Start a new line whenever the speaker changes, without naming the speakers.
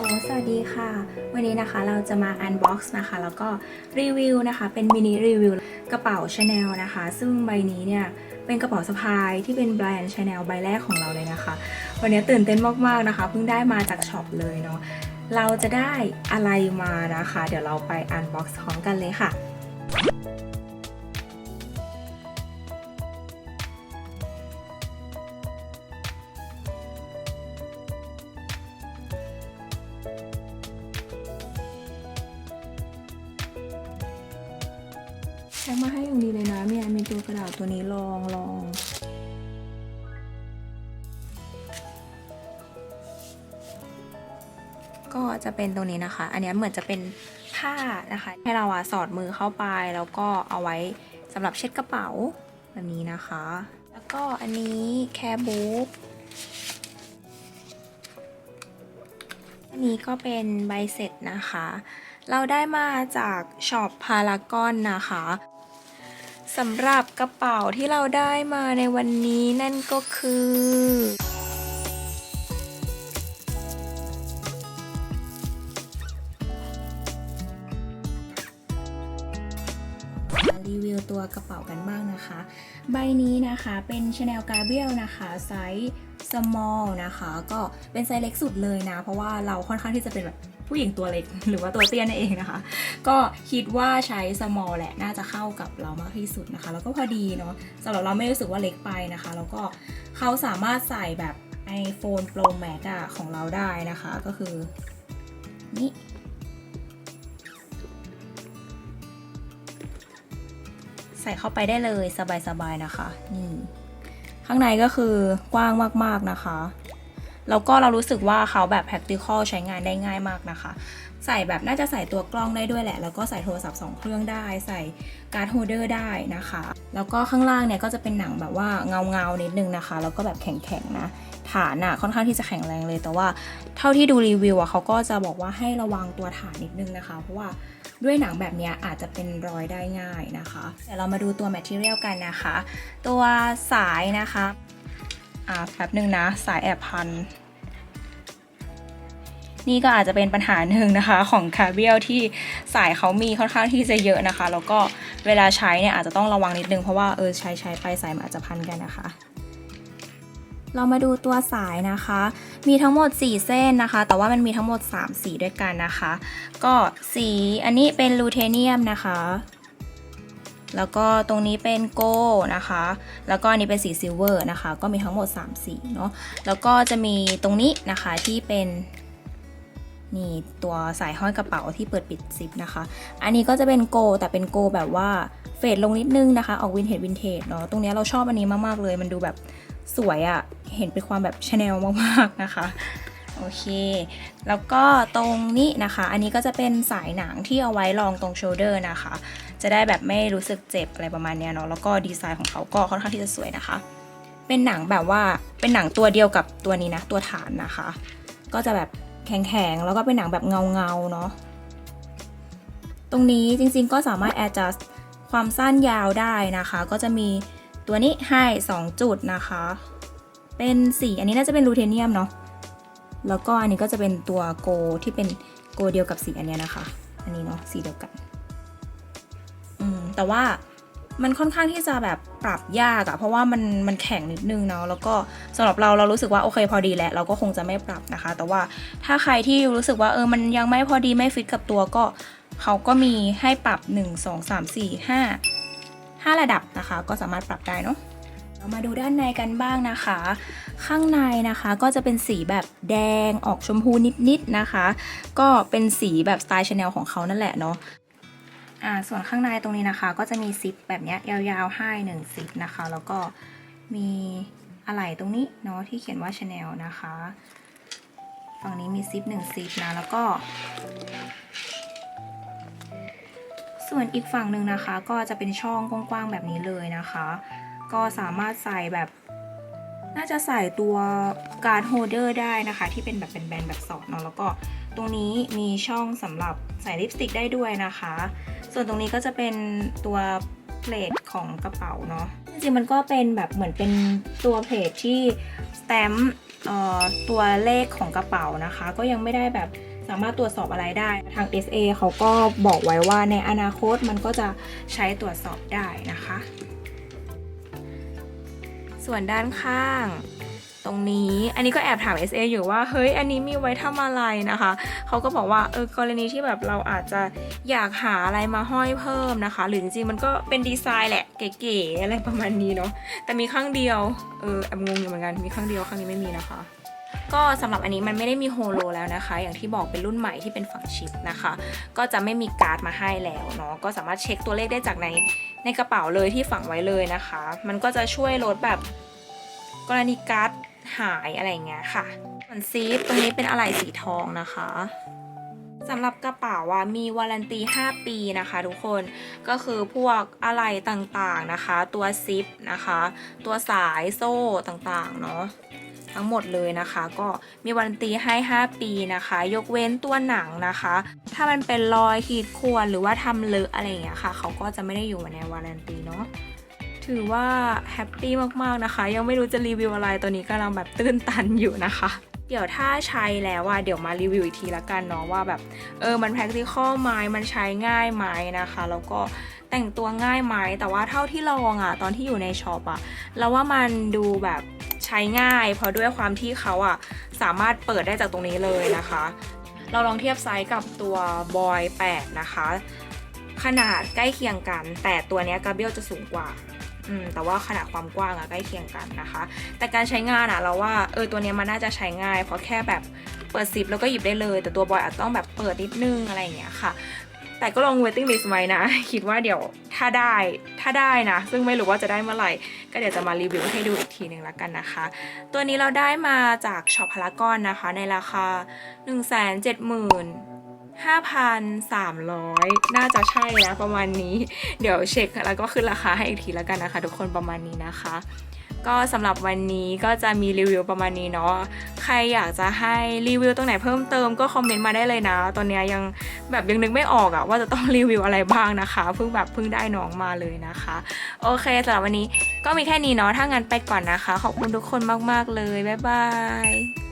สวัสดีค่ะ วันนี้นะคะเราจะมาอันบ็อกซ์นะคะ แล้วก็รีวิวนะคะ เป็นมินิรีวิวกระเป๋าชาแนลนะคะ ซึ่งใบนี้เนี่ยเป็นกระเป๋าสะพายที่เป็นแบรนด์ชาแนลใบแรกของเราเลยนะคะ วันนี้ตื่นเต้นมากๆนะคะ เพิ่งได้มาจากช็อปเลยเนาะ เราจะได้อะไรมานะคะ เดี๋ยวเราไปอันบ็อกซ์พร้อมกันเลยค่ะ แพ็คมาให้อย่างดีเลยนะเนี่ยมีตัวกระดาษตัวนี้ลองลองก็จะเป็นตรงนี้นะคะ อันนี้เหมือนจะเป็นผ้านะคะ ให้เราอะสอดมือเข้าไปแล้วก็เอาไว้สำหรับเช็ดกระเป๋าแบบนี้นะคะ แล้วก็อันนี้แคร์บุ๊กอันนี้ก็เป็นใบเสร็จนะคะ เราได้มาจากช็อปพารากอนนะคะสำหรับกระเป๋าที่เราได้มาในวันนี้นั่นก็คือ รีวิวตัวกระเป๋ากันบ้างนะคะ ใบนี้นะคะเป็น Chanel Gabriel นะคะไซส์ small นะคะ ก็เป็นไซส์เล็กสุดเลยนะ เพราะว่าเราค่อนข้างที่จะเป็นแบบ ผู้หญิงตัวเล็กหรือว่าตัวเตี้ยนั่นเองนะคะ ก็คิดว่าใช้ small แหละน่าจะเข้ากับเรามากที่สุดนะคะ แล้วก็พอดีเนาะสำหรับเราไม่รู้สึกว่าเล็กไปนะคะ แล้วก็เขาสามารถใส่แบบ iPhone Pro Max อะของเราได้นะคะ ก็คือนี่ใส่เข้าไปได้เลยสบายๆนะคะนี่ข้างในก็คือกว้างมากๆนะคะ แล้วก็เรารู้สึกว่าเขาแบบ practical ใช้งานได้ง่ายมากนะคะ ใส่แบบน่าจะใส่ตัวกล้องได้ด้วยแหละ แล้วก็ใส่โทรศัพท์ 2 เครื่องได้ ใส่การ์ดโฮเดอร์ได้นะคะ แล้วก็ข้างล่างเนี่ยก็จะเป็นหนังแบบว่าเงาเงานิดนึงนะคะ แล้วก็แบบแข็งๆนะ ฐานอะค่อนข้างที่จะแข็งแรงเลย แต่ว่าเท่าที่ดูรีวิวอะเขาก็จะบอกว่าให้ระวังตัวฐานนิดนึงนะคะ เพราะว่าด้วยหนังแบบเนี้ยอาจจะเป็นรอยได้ง่ายนะคะ เดี๋ยวเรามาดูตัว material กันนะคะ ตัวสายนะคะ อ่าแป๊บหนึ่งนะสายแอบพัน นี่ก็อาจจะเป็นปัญหาหนึ่งนะคะ ของคาเบียลที่สายเขามีค่อนข้างที่จะเยอะนะคะ แล้วก็เวลาใช้เนี่ยอาจจะต้องระวังนิดนึงเพราะว่าเออใช้ใช้ไปสายมันอาจจะพันกันนะคะเรามาดูตัวสายนะคะ มีทั้งหมด 4 เส้นนะคะ แต่ว่ามันมีทั้งหมด 3 สีด้วยกันนะคะ ก็สีอันนี้เป็นลูเทเนียมนะคะ แล้วก็ตรงนี้เป็นโกลนะคะ แล้วก็นนี้เป็นสีซิลเวอร์นะคะ ก็มีทั้งหมด 3 สีเนาะ แล้วก็จะมีตรงนี้นะคะที่เป็นนี่ตัวสายห้อยกระเป๋าที่เปิดปิดซิปนะคะ อันนี้ก็จะเป็นโกลแต่เป็นโกลแบบว่าเฟดลงนิดนึงนะคะ ออกวินเทจวินเทจเนาะ ตรงเนี้ยเราชอบอันนี้มากๆเลย มันดูแบบสวยอะ่ะ เห็นเป็นความแบบชาแนลมากๆนะคะ โอเค แล้วก็ตรงนี้นะคะ อันนี้ก็จะเป็นสายหนังที่เอาไว้รองตรงโชเดอร์นะคะ จะได้แบบไม่รู้สึกเจ็บอะไรประมาณเนี้ยเนาะ แล้วก็ดีไซน์ของเขาก็ค่อนข้างที่จะสวยนะคะ เป็นหนังแบบว่า เป็นหนังตัวเดียวกับตัวนี้นะ ตัวฐานนะคะ ก็จะแบบแข็งๆ แล้วก็เป็นหนังแบบเงาๆ เนาะ ตรงนี้จริงๆ ก็สามารถ adjust ความสั้นยาวได้นะคะ ก็จะมีตัวนี้ให้ 2 จุดนะคะ เป็นสี อันนี้น่าจะเป็นลูเทเนียมเนาะ แล้วก็อันนี้ก็จะเป็นตัวโกที่เป็นโกเดียวกับสีอันเนี้ยนะคะ อันนี้เนาะสีเดียวกันอืมแต่ว่ามันค่อนข้างที่จะแบบปรับยากอะเพราะว่ามันมันแข็งนิดนึงเนาะแล้วก็สำหรับเราเรารู้สึกว่าโอเคพอดีแหล้วเราก็คงจะไม่ปรับนะคะ แต่ว่าถ้าใครที่รู้สึกว่าเออมันยังไม่พอดีไม่ฟิตกับตัวก็เขาก็มีให้ปรับ 1 2 3 4 5 5 ระดับนะคะ ก็สามารถปรับได้เนาะ เรามาดูด้านในกันบ้างนะคะ ข้างในนะคะก็จะเป็นสีแบบแดงออกชมพูนิดๆนะคะ ก็เป็นสีแบบสไตล์ชาแนลของเขานั่นแหละเนาะอ่าส่วนข้างในตรงนี้นะคะ ก็จะมีซิปแบบเนี้ยยาวๆให้หนึ่งซิปนะคะ แล้วก็มีอะไหล่ตรงนี้เนาะที่เขียนว่าชาแนลนะคะฝั่งนี้มีซิปหนึ่งซิปนะแล้วก็ส่วนอีกฝั่งหนึ่งนะคะ ก็จะเป็นช่องกว้างๆแบบนี้เลยนะคะ ก็สามารถใส่แบบ น่าจะใส่ตัวการ์ดโฮเดอร์ได้นะคะ ที่เป็นแบบเป็นแบนแบบสอดเนาะแล้วก็ตรงนี้มีช่องสำหรับใส่ลิปสติกได้ด้วยนะคะ ส่วนตรงนี้ก็จะเป็นตัวเพลทของกระเป๋าเนาะจริงๆมันก็เป็นแบบเหมือนเป็นตัวเพลทที่สแตมป์ตัวเลขของกระเป๋านะคะ ก็ยังไม่ได้แบบสามารถตรวจสอบอะไรได้ทาง SA เขาก็บอกไว้ว่าในอนาคตมันก็จะใช้ตรวจสอบได้นะคะ ส่วนด้านข้าง ตรงนี้อันนี้ก็แอบถาม SA อยู่ว่าเฮ้ยอันนี้มีไว้ทำอะไรนะคะเขาก็บอกว่าเออกรณีที่แบบเราอาจจะอยากหาอะไรมาห้อยเพิ่มนะคะ หรือจริงๆมันก็เป็นดีไซน์แหละเก๋ๆอะไรประมาณนี้เนาะแต่มีข้างเดียวเออแอบงงอยู่เหมือนกันมีข้างเดียวข้างนี้ไม่มีนะคะ ก็สำหรับอันนี้มันไม่ได้มีโฮโลแล้วนะคะ อย่างที่บอกเป็นรุ่นใหม่ที่เป็นฝั่งชิปนะคะ ก็จะไม่มีการ์ดมาให้แล้วเนาะก็สามารถเช็คตัวเลขได้จากในในกระเป๋าเลยที่ฝังไว้เลยนะคะ มันก็จะช่วยลดแบบกรณีการ์ดหายอะไรเงี้ยค่ะส่วนซีฟตรงนี้เป็นอะไหล่สีทองนะคะสำหรับกระเป๋าว่ามีวารันตี 5 ปีนะคะ ทุกคนก็คือพวกอะไหล่ต่างๆนะคะ ตัวซิปนะคะ ตัวสายโซ่ต่างๆเนาะ ทั้งหมดเลยนะคะ ก็มีวารันตีให้ 5 ปีนะคะ ยกเว้นตัวหนังนะคะ ถ้ามันเป็นรอยขีดข่วนหรือว่าทำเลอะอะไรอย่างเงี้ยค่ะ เขาก็จะไม่ได้อยู่ในวารันตีเนาะถือว่าแฮปปี้มากๆนะคะ ยังไม่รู้จะรีวิวอะไรตัวนี้กำลังแบบตื้นตันอยู่นะคะเดี๋ยวถ้าใช้แล้วว่าเดี๋ยวมารีวิวอีกทีละกันเนาะว่าแบบเออมัน practical ไหมมันใช้ง่ายไหมนะคะ แล้วก็แต่งตัวง่ายไหมแต่ว่าเท่าที่ลองอะ่ะตอนที่อยู่ในช็อปอะ่ะเราว่ามันดูแบบ ใช้ง่าย เพราะด้วยความที่เขาอะ่ะสามารถเปิดได้จากตรงนี้เลยนะคะ เราลองเทียบไซส์กับตัวบอย8นะคะ ขนาดใกล้เคียงกัน แต่ตัวนี้ยกาเบลจะสูงกว่าแต่ว่าขนาดความกว้างอะใกล้เคียงกันนะคะ แต่การใช้งานอะเราว่าเออตัวนี้มันน่าจะใช้ง่าย เพราะแค่แบบเปิดซิปแล้วก็หยิบได้เลย แต่ตัวบอยอาจต้องแบบเปิดนิดนึงอะไรอย่างเงี้ยค่ะ แต่ก็ลง waiting list ไว้นะ คิดว่าเดี๋ยวถ้าได้ถ้าได้นะ ซึ่งไม่รู้ว่าจะได้เมื่อไหร่ ก็เดี๋ยวจะมารีวิวให้ดูอีกทีหนึ่งละกันนะคะ ตัวนี้เราได้มาจากช็อปพารากอนนะคะ ในราคา 1 7 0 0 0 0 5,300 น่าจะใช่นะประมาณนี้ เดี๋ยวเช็คแล้วก็ขึ้นราคาให้อีกทีแล้วกันนะคะ ทุกคนประมาณนี้นะคะ ก็สำหรับวันนี้ก็จะมีรีวิวประมาณนี้เนาะ ใครอยากจะให้รีวิวตรงไหนเพิ่มเติมก็คอมเมนต์มาได้เลยนะ ตอนนี้ยยังแบบยังนึกไม่ออกอะว่าจะต้องรีวิวอะไรบ้างนะคะ เพิ่งแบบเพิ่งได้น้องมาเลยนะคะ โอเคสำหรับวันนี้ก็มีแค่นี้เนาะ ถ้างั้นไปก่อนนะคะ ขอบคุณทุกคนมากๆเลย บ๊ายบาย